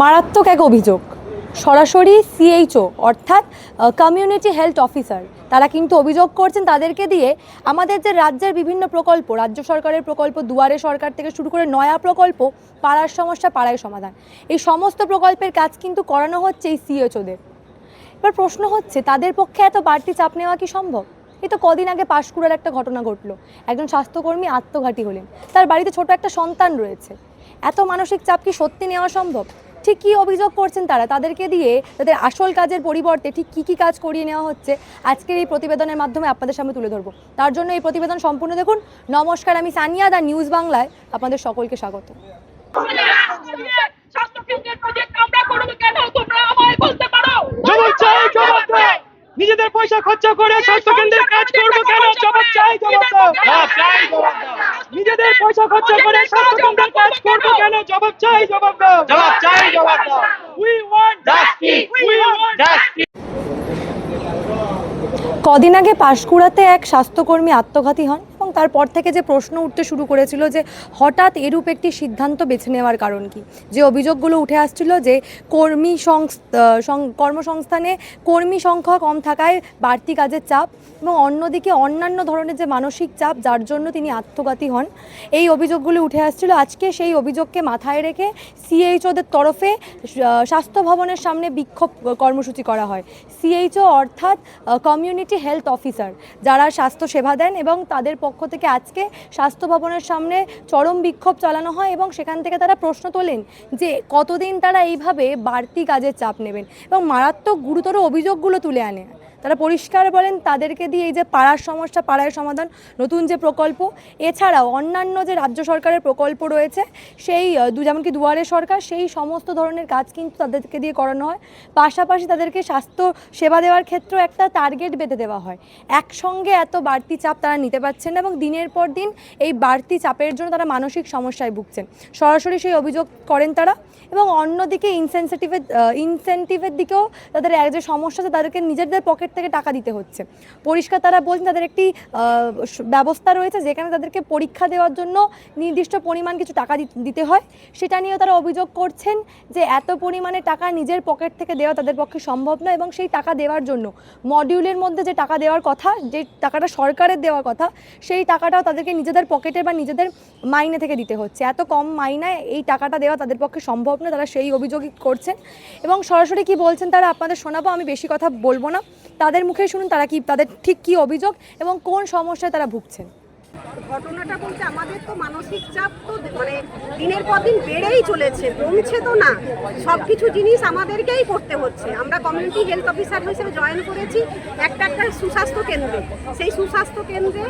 মারাত্মক এক অভিযোগ। সরাসরি সিএইচও অর্থাৎ কমিউনিটি হেলথ অফিসার তারা কিন্তু অভিযোগ করছেন তাদেরকে দিয়ে আমাদের যে রাজ্যের বিভিন্ন প্রকল্প, রাজ্য সরকারের প্রকল্প, দুয়ারে সরকার থেকে শুরু করে নয়া প্রকল্প, পাড়ার সমস্যা, পাড়ায় সমাধান। এই সমস্ত প্রকল্পের কাজ কিন্তু করানো হচ্ছে এই সিএইচওদের এবার প্রশ্ন হচ্ছে, তাদের পক্ষে এত বাড়তি চাপ নেওয়া কি সম্ভব? এই তো কদিন আগে পাশকুড়ার একটা ঘটনা ঘটলো। একজন স্বাস্থ্যকর্মী আত্মঘাতী হলেন। তার বাড়িতে ছোট একটা সন্তান রয়েছে। এত মানসিক চাপ কি সত্যি নেওয়া সম্ভব? ঠিক কী অভিযোগ করছেন তারা? তাদেরকে দিয়ে তাদের আসল কাজের পরিবর্তে ঠিক কী কী কাজ করিয়ে নেওয়া হচ্ছে? আজকের এই প্রতিবেদনের মাধ্যমে আপনাদের সামনে তুলে ধরবো। তার জন্য এই প্রতিবেদন সম্পূর্ণ দেখুন। নমস্কার আমি সানিয়া দা নিউজ বাংলায়। আপনাদের সকলকে স্বাগত। স্বাস্থ্য কেন্দ্রের প্রজেক্ট আমরা করব কেন? তোমরা আমায় বলতে পারো জবাব চাই জবাব দাও নিজেদের পয়সা খরচা করে স্বাস্থ্য কেন্দ্রের কাজ করব কেন? জবাব চাই জবাব চাই জবাব দাও নিজেদের পয়সা খরচা করে স্বাস্থ্য কেন্দ্রের কাজ করব কেন? জবাব চাই জবাব দাও। জবাব চাই জবাব দাও। We want justice we want justice কদিন আগে পাশকুড়াতে এক স্বাস্থ্যকর্মী আত্মঘাতী হন। এবং তারপর থেকে যে প্রশ্ন উঠতে শুরু করেছিল যে হঠাৎ এরূপ একটি সিদ্ধান্ত বেছে নেওয়ার কারণ কি? যে অভিযোগগুলো উঠে আসছিল যে কর্মী কর্মসংস্থানে কর্মী সংখ্যা কম থাকায় বাড়তি কাজের চাপ এবং অন্যদিকে অন্যান্য ধরনের যে মানসিক চাপ, যার জন্য তিনি আত্মঘাতী হন। এই অভিযোগগুলো উঠে আসছিল। আজকে সেই অভিযোগকে মাথায় রেখে সিএইচওদের তরফে স্বাস্থ্য ভবনের সামনে বিক্ষোভ কর্মসূচি করা হয়। সিএইচও অর্থাৎ কমিউনিটি হেলথ অফিসার যারা স্বাস্থ্য সেবা দেন এবং তাদের পক্ষ থেকে আজকে স্বাস্থ্য ভবনের সামনে চরম বিক্ষোভ চালানো হয় এবং সেখান থেকে তারা প্রশ্ন তোলেন যে কতদিন তারা এইভাবে বাড়তি কাজের চাপ নেবেন এবং মারাত্মক গুরুতর অভিযোগগুলো তুলে আনে। তারা পরিষ্কার বলেন, তাদেরকে দিয়ে এই যে পাড়ার সমস্যা, পাড়ায় সমাধান, নতুন যে প্রকল্প, এছাড়াও অন্যান্য যে রাজ্য সরকারের প্রকল্প রয়েছে, সেই যেমন কি দুয়ারে সরকার, সেই সমস্ত ধরনের কাজ কিন্তু তাদেরকে দিয়ে করানো হয়। পাশাপাশি তাদেরকে স্বাস্থ্য সেবা দেওয়ার ক্ষেত্রেও একটা টার্গেট বেঁধে দেওয়া হয়। একসঙ্গে এত বাড়তি চাপ তারা নিতে পারছেন না এবং দিনের পর দিন এই বাড়তি চাপের জন্য তারা মানসিক সমস্যায় ভুগছেন। সরাসরি সেই অভিযোগ করেন তারা এবং অন্যদিকে ইনসেন্সিটিভের ইনসেন্টিভের দিকেও তাদের এক যে সমস্যা তাদেরকে নিজেদের পকেট থেকে টাকা দিতে হচ্ছে। পরিষ্কার তারা বলছেন তাদের একটি ব্যবস্থা রয়েছে যেখানে তাদেরকে পরীক্ষা দেওয়ার জন্য নির্দিষ্ট পরিমাণ কিছু টাকা দিতে হয়। সেটা নিয়েও তারা অভিযোগ করছেন যে এত পরিমাণে টাকা নিজের পকেট থেকে দেওয়া তাদের পক্ষে সম্ভব নয় এবং সেই টাকা দেওয়ার জন্য মডিউলের মধ্যে যে টাকা দেওয়ার কথা, যে টাকাটা সরকারের দেওয়ার কথা, সেই টাকাটাও তাদেরকে নিজেদের পকেটে বা নিজেদের মাইনে থেকে দিতে হচ্ছে। এত কম মাইনায় এই টাকাটা দেওয়া তাদের পক্ষে সম্ভব নয়, তারা সেই অভিযোগই করছেন। এবং সরাসরি কি বলছেন তারা আপনাদের শোনাবো, আমি বেশি কথা বলব না। তাদের মুখে শুনুন তারা কি, তাদের ঠিক কি অভিযোগ এবং কোন সমস্যায় তারা ভুগছেন? ঘটনাটা বলতে আমাদের তো মানসিক চাপ তো মানে দিনের পর দিন বেড়েই চলেছে, কমছে তো না। সব কিছু জিনিস আমাদেরকেই করতে হচ্ছে। আমরা কমিউনিটি হেলথ অফিসার হিসেবে জয়েন করেছি একটা একটা সুস্বাস্থ্য কেন্দ্রে। সেই সুস্বাস্থ্য কেন্দ্রে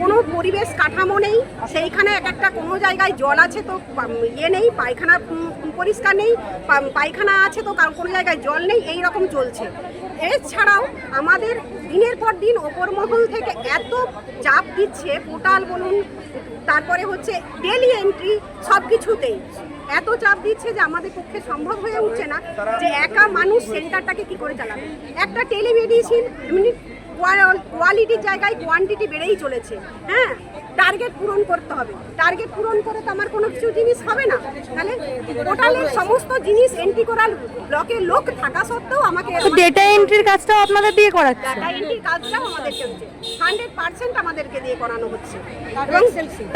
কোনো পরিবেশ কাঠামো নেই। সেইখানে এক একটা কোনো জায়গায় জল আছে তো ইয়ে নেই, পায়খানা পরিষ্কার নেই পায়খানা আছে তো কোনো জায়গায় জল নেই, এই রকম চলছে। এছাড়াও আমাদের দিনের পর দিন ওপর মহল থেকে এত চাপ দিচ্ছে, পোর্টাল বলুন, তারপরে হচ্ছে ডেলি এন্ট্রি সব কিছুতেই এত চাপ দিচ্ছে যে আমাদের পক্ষে সম্ভব হয়ে উঠছে না যে একা মানুষ সেন্টারটাকে কি করে চালাবে? একটা টেলিমেডিসিন কোয়ালিটির জায়গায় কোয়ান্টিটি বেড়েই চলেছে হ্যাঁ? টার্গেট পূরণ করতে হবে। টার্গেট পূরণ করে তো আমার কোনো কিছু জিনিস হবে না। তাহলে পোর্টালের সমস্ত জিনিস এন্ট্রি করার ব্লকের লোক থাকা সত্ত্বেও আমাকে ডেটা এন্ট্রির কাজটাও আপনাদের দিয়ে করাচ্ছে? ডাটা এন্ট্রির কাজটাও আমাদেরকে হচ্ছে হান্ড্রেড পার্সেন্ট আমাদেরকে দিয়ে করানো হচ্ছে। এবং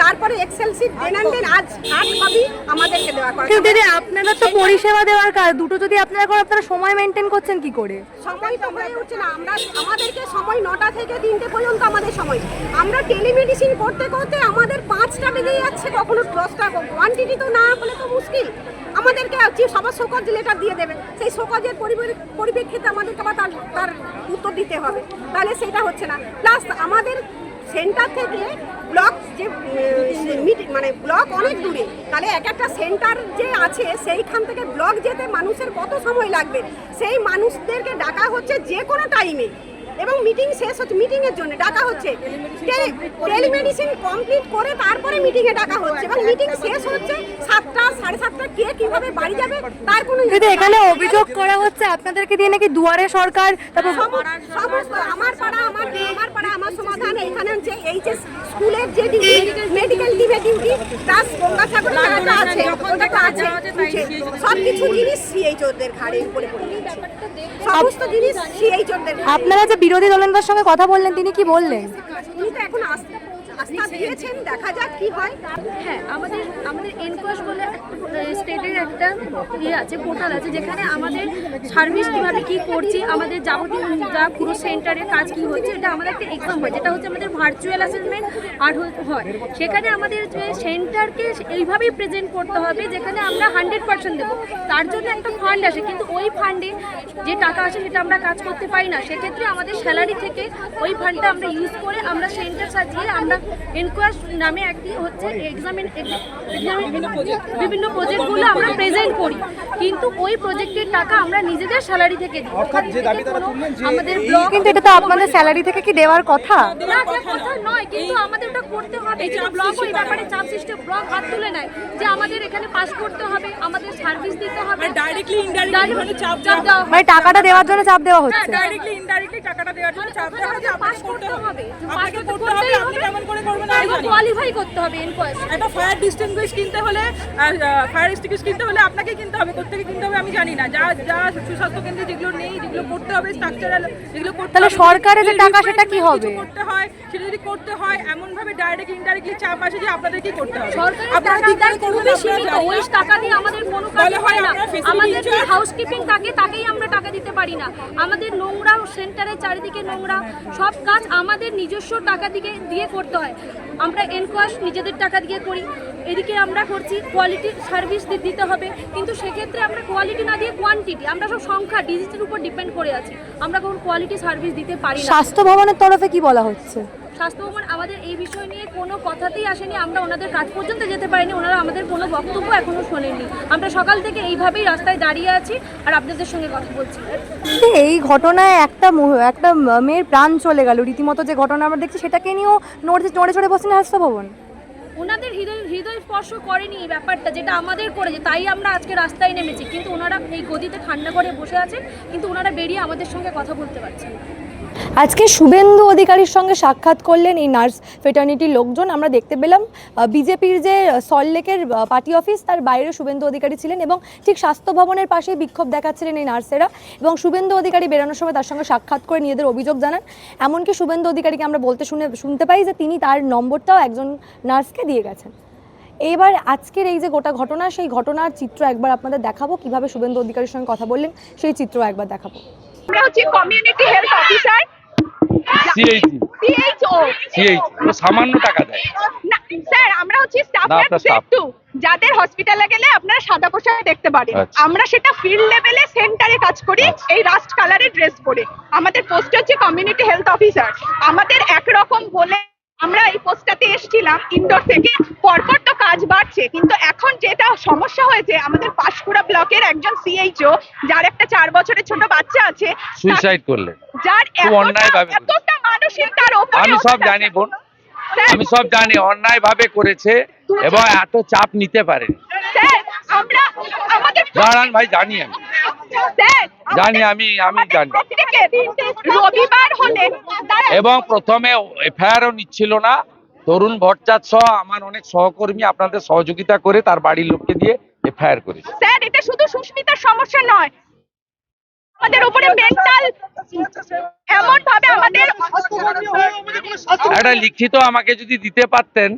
তারপরে excel sheet then and then as hard copy আমাদেরকে দেওয়া করা দিদি আপনারা তো পরিষেবা দেওয়ার কাজ। দুটো যদি আপনারা করেন আপনারা সময় মেনটেন করছেন কি করে? সময় তো হয়ে উঠছে না। আমরা আমাদেরকে সময় নটা থেকে তিনটে পর্যন্ত আমাদের সময়। আমরা টেলিমেডিসিন করতে করতে আমাদের পাঁচটা বেজে যাচ্ছে কখনো দশটা কোয়ান্টিটি তো না হলে তো মুশকিল। আমাদেরকে সবার শোকজ লেটার দিয়ে দেবে। সেই শোকজের পরিপ্রেক্ষিতে আমাদেরকে আবার তার তার উত্তর দিতে হবে। তাহলে সেটা হচ্ছে না। প্লাস আমাদের সেন্টার থেকে ব্লক যে মানে ব্লক অনেক দূরে। তাহলে এক একটা সেন্টার যে আছে, সেইখান থেকে ব্লক যেতে মানুষের কত সময় লাগবে? সেই মানুষদেরকে ডাকা হচ্ছে যে কোনো টাইমে এবং মিটিং শেষ হচ্ছে মিটিং এর জন্য ডাকা হচ্ছে। টেলিমেডিসিন কমপ্লিট করে তারপরে মিটিং এ ডাকা হচ্ছে। এবং মিটিং শেষ হচ্ছে সাতটা সাড়ে সাতটা কে কীভাবে বাড়ি যাবে তার কোনো দিদি এখানে অভিযোগ করা হচ্ছে আপনাদেরকে দিয়ে নাকি দুয়ারে সরকার তারপর সমস্ত আমার পাড়া আমার আমার পাড়া আমার সমাধান এইখানে হচ্ছে এই যে স্কুলের যে মেডিকেল টিমে ডিউটি প্লাস গঙ্গাসাগর আছে ওটা আছে সব কিছু জিনিস সিএইচওদের ঘাড়ের উপরে পড়ে যাচ্ছে সমস্ত জিনিস সিএইচওদের আপনারা যে বিরোধী দলের সঙ্গে কথা বললেন তিনি কি বললেন? উনি তো এখন আস্থা আস্থা দিয়েছেন দেখা যাক কি হয়। হ্যাঁ আমাদের আমাদের স্টেটের একটা ইয়ে আছে পোর্টাল আছে যেখানে আমাদের সার্ভিস কীভাবে কী করছি আমাদের যাবতীয় যা পুরো সেন্টারে কাজ কী হচ্ছে এটা আমাদের একটা এক্সাম হয় যেটা হচ্ছে আমাদের ভার্চুয়াল অ্যাসেসমেন্ট আর হয়। সেখানে আমাদের যে সেন্টারকে এইভাবেই প্রেজেন্ট করতে হবে যেখানে আমরা হান্ড্রেড পার্সেন্ট দেবো। তার জন্য একটা ফান্ড আসে কিন্তু ওই ফান্ডে যে টাকা আসে সেটা আমরা কাজ করতে পারি না। সেক্ষেত্রে আমাদের স্যালারি থেকে ওই ফান্ডটা আমরা ইউজ করে আমরা সেন্টার সাজিয়ে আমরা এনকোয়াস নামে একটি হচ্ছে এক্সামিন বিভিন্ন প্রজেক্টগুলো আমরা প্রেজেন্ট করি। কিন্তু ওই প্রজেক্টের টাকা আমরা নিজেদের স্যালারি থেকে দিই। ওখান থেকে কোনো আমাদের ব্লক কিন্তু এটা তো আপনাদের স্যালারি থেকে কি দেওয়ার কথা? না দেওয়ার কথা নয় কিন্তু আমাদের ওটা করতে হবে। কিন্তু ব্লক ওই ব্যাপারে চাপ সিস্টেম ব্লক হাত তুলে নেয় যে আমাদের এখানে পাস করতে হবে আমাদের সার্ভিস দিতে হবে। ডাইরেক্টলি ইনডাইরেক্টলি মানে চাপ চাপ দেওয়া মানে টাকাটা দেওয়ার জন্য চাপ দেওয়া হচ্ছে। ডাইরেক্টলি ইনডাইরেক্টলি টাকাটা দেওয়ার জন্য চাপ দেওয়া হয় যে পাস করতে হবে। আপনাকে পাস করতে হবে আপনি কেমন করে করবেন আমি জানি। কোয়ালিফাই করতে হবে এনকোয়াস একটা ফায়ার ডিস্টিংগুইশ কিনতে হলে ফায়ার ডিস্টিংগুইশ কিনতে হলে আপনাকে কিনতে হবে কোথেকে কিনতে হবে আমি জানি না। যা যা সুস্বাস্থ্য কেন্দ্রে যেগুলো নেই যেগুলো করতে হবে স্ট্রাকচারাল যেগুলো করতে তাহলে সরকারের যে টাকা সেটা কি হবে? করতে হয় সেটা যদি করতে হয় এমন ভাবে ডাইরেক্ট ইনডাইরেক্টলি চাপ আসে যে আপনাদের কি করতে হবে। আপনারা কি করবেন সীমিত ওই টাকা দিয়ে আমাদের কোনো কাজ হয় হয় না। আমাদের যে হাউসকিপিং থাকে তাকেই আমরা টাকা দিতে পারি না। আমাদের নোংরা সেন্টারের চারিদিকে নোংরা সব কাজ আমাদের নিজস্ব টাকা দিকে দিয়ে করতে হয়। আমরা এনকোয়াস নিজেদের টাকা দিয়ে করি। এদিকে আমরা করছি কোয়ালিটি সার্ভিস দিতে হবে কিন্তু সেক্ষেত্রে আমরা কোয়ালিটি না দিয়ে কোয়ান্টিটি আমরা সব সংখ্যা ডিজিটের উপর ডিপেন্ড করে আছি। আমরা কোনো কোয়ালিটি সার্ভিস দিতে পারি না। স্বাস্থ্য ভবনের তরফে কি বলা হচ্ছে? স্বাস্থ্য ভবন আমাদের এই বিষয় নিয়ে কোনো কথাতেই আসেনি আমরা ওনাদের কাজ পর্যন্ত যেতে পারিনি ওনারা আমাদের কোনো বক্তব্য এখনও শোনেননি। আমরা সকাল থেকে এইভাবেই রাস্তায় দাঁড়িয়ে আছি আর আপনাদের সঙ্গে কথা বলছি। এই ঘটনায় একটা একটা মেয়ের প্রাণ চলে গেল। রীতিমতো যে ঘটনা আমরা দেখছি সেটাকে নিয়েও নড়ে চড়ে বসছেন স্বাস্থ্য ভবন? ওনাদের হৃদয় হৃদয় স্পর্শ করেনি এই ব্যাপারটা, যেটা আমাদের করেছে, তাই আমরা আজকে রাস্তায় নেমেছি কিন্তু ওনারা এই গদিতে ঠান্ডা করে বসে আছেন, কিন্তু ওনারা বেরিয়ে আমাদের সঙ্গে কথা বলতে পারছেন না। আজকে শুভেন্দু অধিকারীর সঙ্গে সাক্ষাৎ করলেন এই নার্স ফেটার্নিটির লোকজন। আমরা দেখতে পেলাম বিজেপির যে সল্টলেকের পার্টি অফিস, তার বাইরে শুভেন্দু অধিকারী ছিলেন এবং ঠিক স্বাস্থ্য ভবনের পাশেই বিক্ষোভ দেখাচ্ছিলেন এই নার্সেরা এবং শুভেন্দু অধিকারী বেরোনোর সময় তার সঙ্গে সাক্ষাৎ করে নিজেদের অভিযোগ জানান। এমনকি শুভেন্দু অধিকারীকে আমরা বলতে শুনে, শুনতে পাই যে তিনি তার নম্বরটাও একজন নার্সকে দিয়ে গেছেন। এবার আজকের এই যে গোটা ঘটনা, সেই ঘটনার চিত্র একবার আপনাদের দেখাবো। কীভাবে শুভেন্দু অধিকারীর সঙ্গে কথা বললেন, সেই চিত্র একবার দেখাবো। আমরা হচ্ছে কমিউনিটি হেলথ অফিসার সিএইচি সিএইচও সিএইচ ও সামান্য টাকা দেয়। না স্যার আমরা হচ্ছে স্টাফ টু যাদের হসপিটালে গেলে আপনারা সাদা পোশাক দেখতে পারেন। আচ্ছা। আমরা সেটা ফিল্ড লেভেলে সেন্টারে কাজ করি আচ্ছা। এই রাস্ট কালারের ড্রেস পরে। আমাদের পোস্ট হচ্ছে কমিউনিটি হেলথ অফিসার আমাদের একরকম বলে আমরা এই পোস্টটাতে এসেছিলাম ইনডোর থেকে। পরপর কাজ বাড়ছে। কিন্তু এখন যেটা সমস্যা হয়েছে আমাদের পাঁশকুড়া ব্লকের একজন সিএইচও যার একটা চার বছরের ছোট বাচ্চা আছে সুইসাইড করলেন। যার এতটা মানসিক তার ওপরে আমি সব জানি বোন। আমি সব জানি অন্যায় ভাবে করেছে এবং এত চাপ নিতে আমরা আমাদের দাঁড়ান ভাই জানি আমি। জানি আমি আমি জানি। রবিবার হলে এবং প্রথমে এফআইআরও নিচ্ছিল না তরুণ ভট্টাচার্য সহ আমার অনেক সহকর্মী আপনাদের সহযোগিতা করে তার বাড়ির লোককে দিয়ে এফআইআর করেছে। স্যার এটা শুধু সুস্মিতার সমস্যা নয়। আমাদের উপরে মেন্টাল এমন ভাবে আমাদের একটা লিখিত আমাকে যদি দিতে পারতেন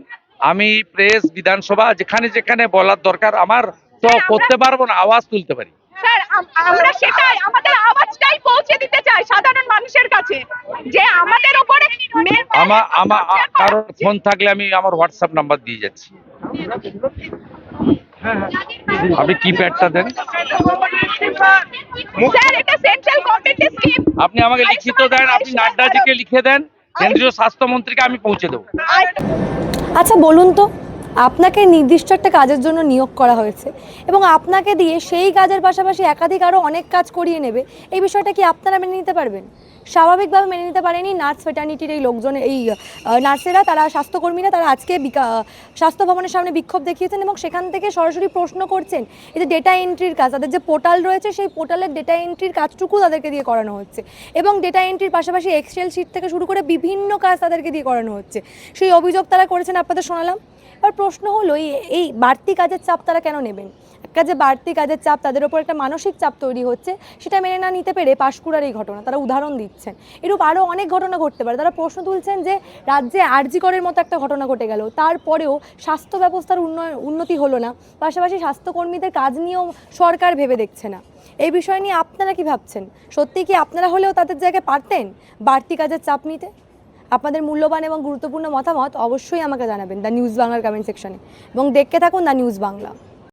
আমি প্রেস বিধানসভা যেখানে যেখানে বলার দরকার আমার তো হ্যাঁ, করতে পারব না আওয়াজ তুলতে পারি। স্যার আমরা সেটাই আমাদের আওয়াজটাই পৌঁছে দিতে চাই সাধারণ মানুষের কাছে। যে আমাদের উপরে আমার আমার করা। ফোন থাকলে আমি আমার হোয়াটসঅ্যাপ নাম্বার দিয়ে যাচ্ছি। আপনি কিপ্যাডটা দেন? স্যার এটা সেন্ট্রাল গভর্নমেন্টের স্কিম আপনি আমাকে লিখিত দেন আপনি নাড্ডাজিকে লিখে দেন কেন্দ্রীয় স্বাস্থ্যমন্ত্রীকে আমি পৌঁছে দেবো। আচ্ছা বলুন তো। আপনাকে নির্দিষ্ট একটা কাজের জন্য নিয়োগ করা হয়েছে এবং আপনাকে দিয়ে সেই কাজের পাশাপাশি একাধিক আরও অনেক কাজ করিয়ে নেবে, এই বিষয়টা কি আপনারা মেনে নিতে পারবেন? স্বাভাবিকভাবে মেনে নিতে পারেনি নার্স ফেটার্নিটির এই লোকজন, এই নার্সেরা, তারা স্বাস্থ্যকর্মীরা, তারা আজকে স্বাস্থ্য ভবনের সামনে বিক্ষোভ দেখিয়েছেন এবং সেখান থেকে সরাসরি প্রশ্ন করছেন, এই যে ডেটা এন্ট্রির কাজ, তাদের যে পোর্টাল রয়েছে, সেই পোর্টালের ডেটা এন্ট্রির কাজটুকু তাদেরকে দিয়ে করানো হচ্ছে এবং ডেটা এন্ট্রির পাশাপাশি এক্সেল শিট থেকে শুরু করে বিভিন্ন কাজ তাদেরকে দিয়ে করানো হচ্ছে। সেই অভিযোগ তারা করেছেন, আপনাদের শোনালাম। এবার প্রশ্ন হলো, এই- বাড়তি কাজের চাপ তারা কেন নেবেন? একটা যে বাড়তি কাজের চাপ তাদের ওপর একটা মানসিক চাপ তৈরি হচ্ছে, সেটা মেনে না নিতে পেরে পাশকুড়ার এই ঘটনা, তারা উদাহরণ দিচ্ছেন। এরূপ আরও অনেক ঘটনা ঘটতে পারে। তারা প্রশ্ন তুলছেন যে, রাজ্যে আরজিকরের মতো একটা ঘটনা ঘটে গেল, তারপরেও স্বাস্থ্য ব্যবস্থার উন্নয়ন উন্নতি হলো না, পাশাপাশি স্বাস্থ্যকর্মীদের কাজ নিয়েও সরকার ভেবে দেখছে না। এই বিষয় নিয়ে আপনারা কি ভাবছেন? সত্যি কি আপনারা হলেও তাদের জায়গায় পারতেন বাড়তি কাজের চাপ নিতে? আপনাদের মূল্যবান এবং গুরুত্বপূর্ণ মতামত অবশ্যই আমাকে জানাবেন দ্য নিউজ বাংলার কমেন্ট সেকশনে এবং দেখতে থাকুন দ্য নিউজ বাংলা।